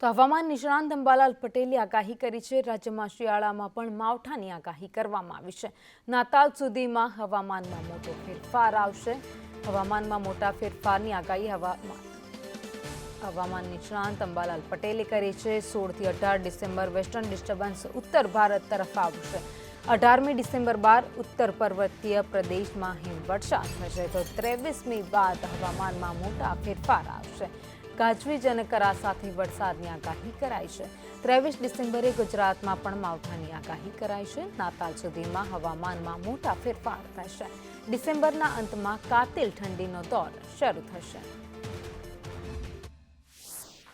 તો હવામાન નિષ્ણાંત અંબાલાલ પટેલે આગાહી કરી છે. રાજ્યમાં શિયાળામાં પણ માવઠાની આગાહી કરવામાં આવી છે. નાતાલ સુધીમાં હવામાનમાં મોટો ફેરફાર આવશે. હવામાનમાં મોટા ફેરફારની આગાહી હવામાન હવામાન નિષ્ણાંત અંબાલાલ પટેલે કરી છે. સોળથી અઢાર ડિસેમ્બર વેસ્ટર્ન ડિસ્ટર્બન્સ ઉત્તર ભારત તરફ આવશે. અઢારમી ડિસેમ્બર બાદ ઉત્તર પર્વતીય પ્રદેશમાં હિમવર્ષા થશે. તો ત્રેવીસમી બાદ હવામાનમાં મોટા ફેરફાર આવશે. ગાજવીજ અને કરા સાથે વરસાદની આગાહી કરાઈ છે. ત્રેવીસ ડિસેમ્બરે ગુજરાતમાં પણ માવઠાની આગાહી કરાઈ છે. નાતાલ સુધીમાં હવામાનમાં મોટા ફેરફાર થશે. ડિસેમ્બરના અંતમાં કાતિલ ઠંડીનો દોર શરૂ થશે.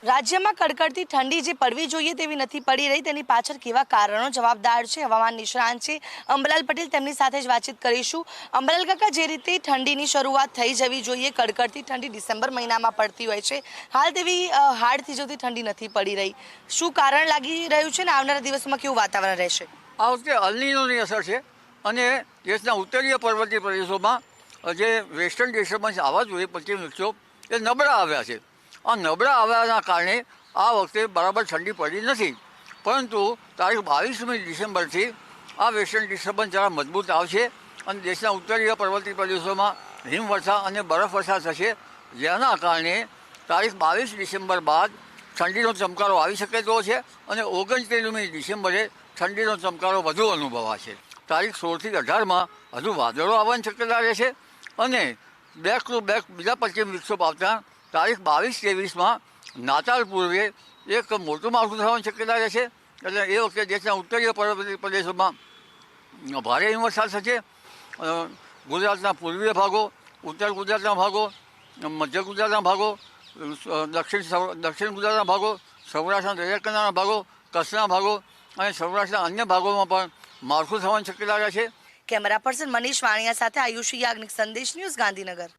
રાજ્યમાં કડકડતી ઠંડી જે પડવી જોઈએ તેવી નથી પડી રહી. તેની પાછળ કેવા કારણો? જવાબદાર છે હવામાન નિષ્ણાંત છે. અંબલાલ પટેલ તેમની સાથે જ વાતચીત કરીશું. અંબલાલ કાકા, જે રીતે ઠંડીની શરૂઆત થઈ જવી જોઈએ, કડકડતી ઠંડી ડિસેમ્બર મહિનામાં પડતી હોય છે, હાલ તેવી હાડથી જતી ઠંડી નથી પડી રહી. શું કારણ લાગી રહ્યું છે ને આવનારા દિવસોમાં કેવું વાતાવરણ રહેશે? આ વખતે અલનીનોની અસર છે અને દેશના ઉત્તરીય પર્વતીય પ્રદેશોમાં જે વેસ્ટર્ન દેશોમાં આવવા જોઈએ પશ્ચિમ વૃક્ષો એ નબળા આવ્યા છે. આ નબળા આવ્યાના કારણે આ વખતે બરાબર ઠંડી પડી નથી. પરંતુ તારીખ બાવીસમી ડિસેમ્બરથી આ વેસ્ટર્ન ડિસ્ટર્બન્સ જરા મજબૂત આવશે અને દેશના ઉત્તરીય પર્વતીય પ્રદેશોમાં હિમવર્ષા અને બરફવર્ષા થશે. જેના કારણે તારીખ બાવીસ ડિસેમ્બર બાદ ઠંડીનો ચમકારો આવી શકે તેવો છે અને ઓગણત્રીસમી ડિસેમ્બરે ઠંડીનો ચમકારો વધુ અનુભવાશે. તારીખ સોળથી અઢારમાં હજુ વાદળો આવવાની શક્યતા રહેશે અને બેક ટુ બેક બીજા પશ્ચિમ વિક્ષોપ આવતા તારીખ બાવીસ ત્રેવીસમાં નાતાલ પૂર્વે એક મોટું માવઠું થવાની શક્યતા રહેશે. એટલે એ વખતે દેશના ઉત્તરીય પર્વતીય પ્રદેશોમાં ભારે હિમવર્ષા થશે. ગુજરાતના પૂર્વીય ભાગો, ઉત્તર ગુજરાતના ભાગો, મધ્ય ગુજરાતના ભાગો દક્ષિણ દક્ષિણ ગુજરાતના ભાગો, સૌરાષ્ટ્રના દરિયા કિનારાના ભાગો, કચ્છના ભાગો અને સૌરાષ્ટ્રના અન્ય ભાગોમાં પણ માવઠું થવાની શક્યતા રહેશે. કેમેરા પર્સન મનીષ વાણિયા સાથે આયુષી યાજ્ઞિક સંદેશ ન્યૂઝ ગાંધીનગર.